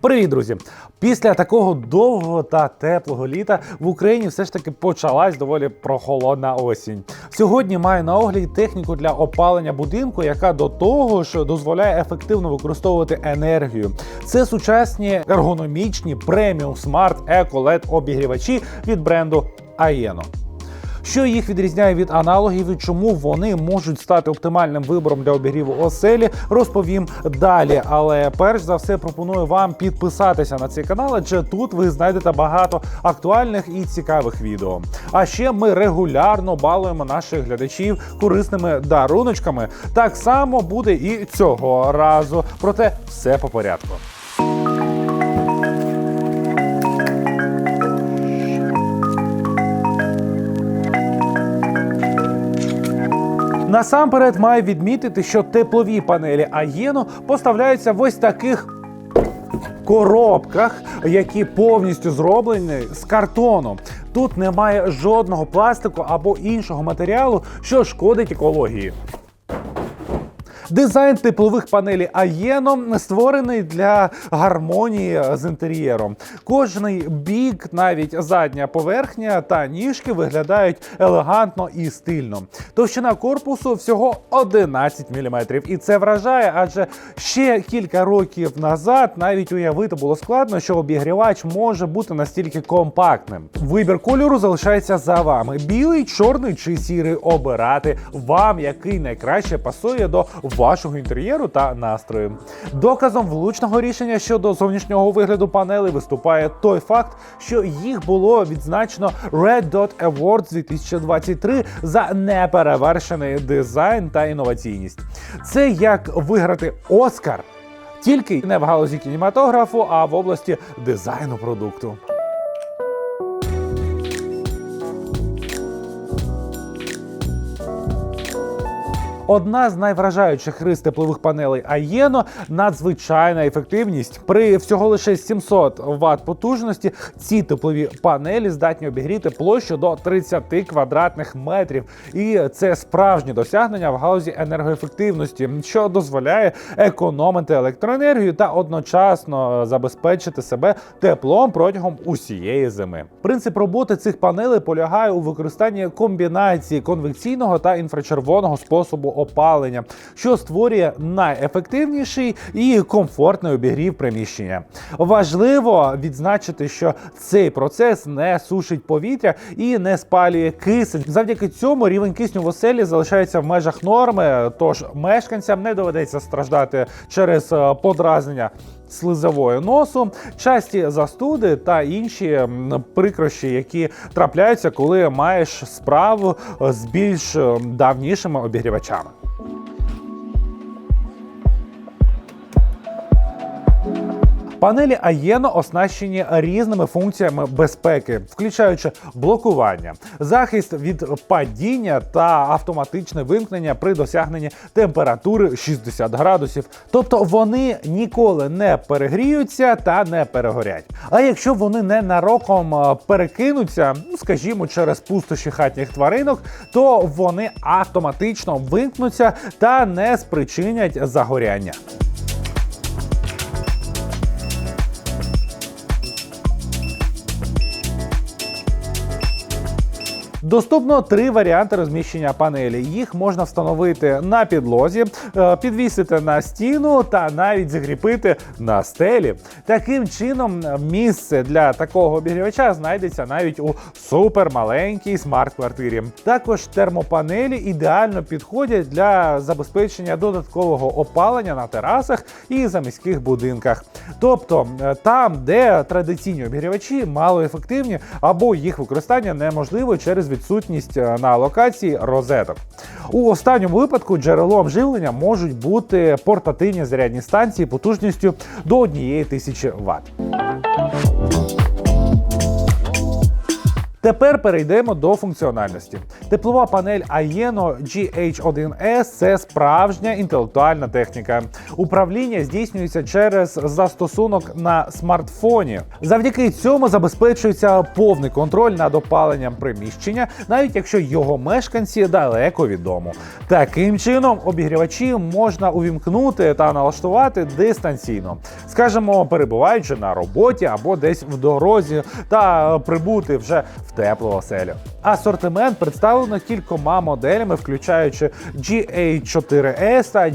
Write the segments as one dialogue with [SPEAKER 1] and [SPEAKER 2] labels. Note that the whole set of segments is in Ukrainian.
[SPEAKER 1] Привіт, друзі! Після такого довгого та теплого літа в Україні все ж таки почалась доволі прохолодна осінь. Сьогодні маю на огляді техніку для опалення будинку, яка до того ж дозволяє ефективно використовувати енергію. Це сучасні ергономічні преміум смарт еко LED обігрівачі від бренду Aeno. Що їх відрізняє від аналогів і чому вони можуть стати оптимальним вибором для обігріву оселі, розповім далі. Але перш за все пропоную вам підписатися на цей канал, адже тут ви знайдете багато актуальних і цікавих відео. А ще ми регулярно балуємо наших глядачів корисними даруночками. Так само буде і цього разу. Проте все по порядку. Насамперед маю відмітити, що теплові панелі Аєно поставляються в ось таких коробках, які повністю зроблені з картону. Тут немає жодного пластику або іншого матеріалу, що шкодить екології. Дизайн теплових панелей Аєно створений для гармонії з інтер'єром. Кожний бік, навіть задня поверхня та ніжки виглядають елегантно і стильно. Товщина корпусу всього 11 мм. І це вражає, адже ще кілька років назад навіть уявити було складно, що обігрівач може бути настільки компактним. Вибір кольору залишається за вами: білий, чорний чи сірий обирати вам, який найкраще пасує до вашого інтер'єру та настрою. Доказом влучного рішення щодо зовнішнього вигляду панелей виступає той факт, що їх було відзначено Red Dot Awards 2023 за неперевершений дизайн та інноваційність. Це як виграти Оскар. Тільки не в галузі кінематографу, а в області дизайну продукту. Одна з найвражаючих рис теплових панелей Аєно надзвичайна ефективність. При всього лише 700 Вт потужності ці теплові панелі здатні обігріти площу до 30 квадратних метрів. І це справжнє досягнення в галузі енергоефективності, що дозволяє економити електроенергію та одночасно забезпечити себе теплом протягом усієї зими. Принцип роботи цих панелей полягає у використанні комбінації конвекційного та інфрачервоного способу опалення, що створює найефективніший і комфортний обігрів приміщення. Важливо відзначити, що цей процес не сушить повітря і не спалює кисень. Завдяки цьому рівень кисню в оселі залишається в межах норми, тож мешканцям не доведеться страждати через е, подразнення. Слизової носу, часті застуди та інші прикрощі, які трапляються, коли маєш справу з більш давнішими обігрівачами. Панелі Аєно оснащені різними функціями безпеки, включаючи блокування, захист від падіння та автоматичне вимкнення при досягненні температури 60 градусів. Тобто вони ніколи не перегріються та не перегорять. А якщо вони ненароком е, перекинуться, ну скажімо, через пустощі хатніх тваринок, то вони автоматично вимкнуться та не спричинять загоряння. Доступно три варіанти розміщення панелі. Їх можна встановити на підлозі, е, підвісити на стіну та навіть закріпити на стелі. Таким чином, місце для такого обігрівача знайдеться навіть у супермаленькій смарт-квартирі. Також термопанелі ідеально підходять для забезпечення додаткового опалення на терасах і заміських будинках. Тобто е, там, де традиційні обігрівачі малоефективні або їх використання неможливо через відсутність е, на локації розеток. У останньому випадку джерелом живлення можуть бути портативні зарядні станції потужністю до 1000 Вт. Тепер перейдемо до функціональності. Теплова панель Aeno GH1S це справжня інтелектуальна техніка. Управління здійснюється через застосунок на смартфоні. Завдяки цьому забезпечується повний контроль над опаленням приміщення, навіть якщо його мешканці далеко від дому. Таким чином, обігрівачі можна увімкнути та налаштувати дистанційно, скажімо, перебуваючи на роботі або десь в дорозі, та прибути вже в теплу оселю. Асортимент представлено кількома моделями, включаючи GH4S та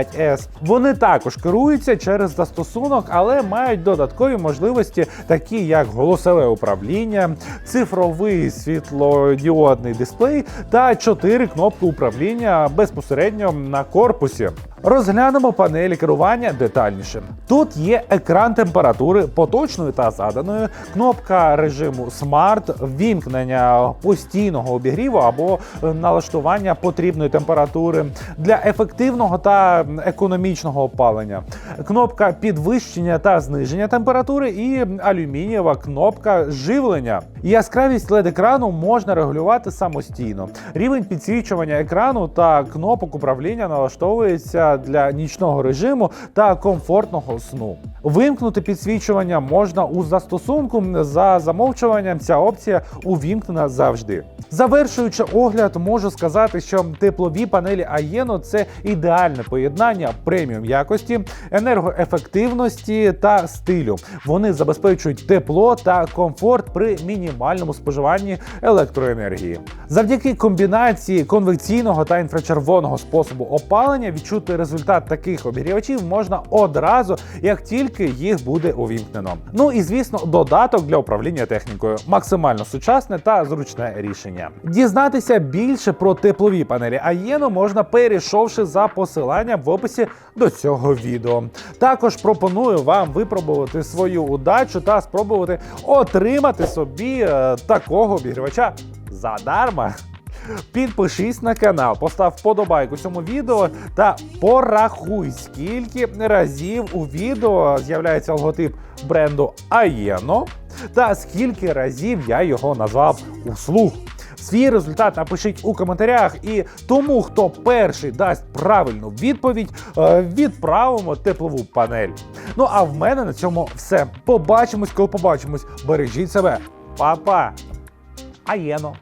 [SPEAKER 1] GH5S. Вони також керуються через застосунок, але мають додаткові можливості, такі як голосове управління, цифровий світлодіодний дисплей та чотири кнопки управління безпосередньо на корпусі. Розглянемо панелі керування детальніше. Тут є екран температури поточної та заданої, кнопка режиму Smart, вімкнення постійного обігріву або налаштування потрібної температури для ефективного та економічного опалення, кнопка підвищення та зниження температури і алюмінієва кнопка живлення. Яскравість led екрану можна регулювати самостійно. Рівень підсвічування екрану та кнопок управління налаштовується для нічного режиму та комфортного сну. Вимкнути підсвічування можна у застосунку. За замовчуванням ця опція увімкнена завжди. Завершуючи огляд, можу сказати, що теплові панелі Aeno – це ідеальне поєднання преміум якості, енергоефективності та стилю. Вони забезпечують тепло та комфорт при мінімальному споживанні електроенергії. Завдяки комбінації конвекційного та інфрачервоного способу опалення відчути результат таких обігрівачів можна одразу, як тільки їх буде увімкнено. Ну і звісно, додаток для управління технікою максимально сучасне та зручне рішення. Дізнатися більше про теплові панелі Aeno можна перейшовши за посиланням в описі до цього відео. Також пропоную вам випробувати свою удачу та спробувати отримати собі е, такого обігрівача задарма. Підпишись на канал, постав вподобайку цьому відео та порахуй, скільки разів у відео з'являється логотип бренду Aeno та скільки разів я його назвав услуг. Свій результат напишіть у коментарях, і тому, хто перший дасть правильну відповідь, е, відправимо теплову панель. Ну а в мене на цьому все. Побачимось, коли побачимось. Бережіть себе, Па-па! Аєно!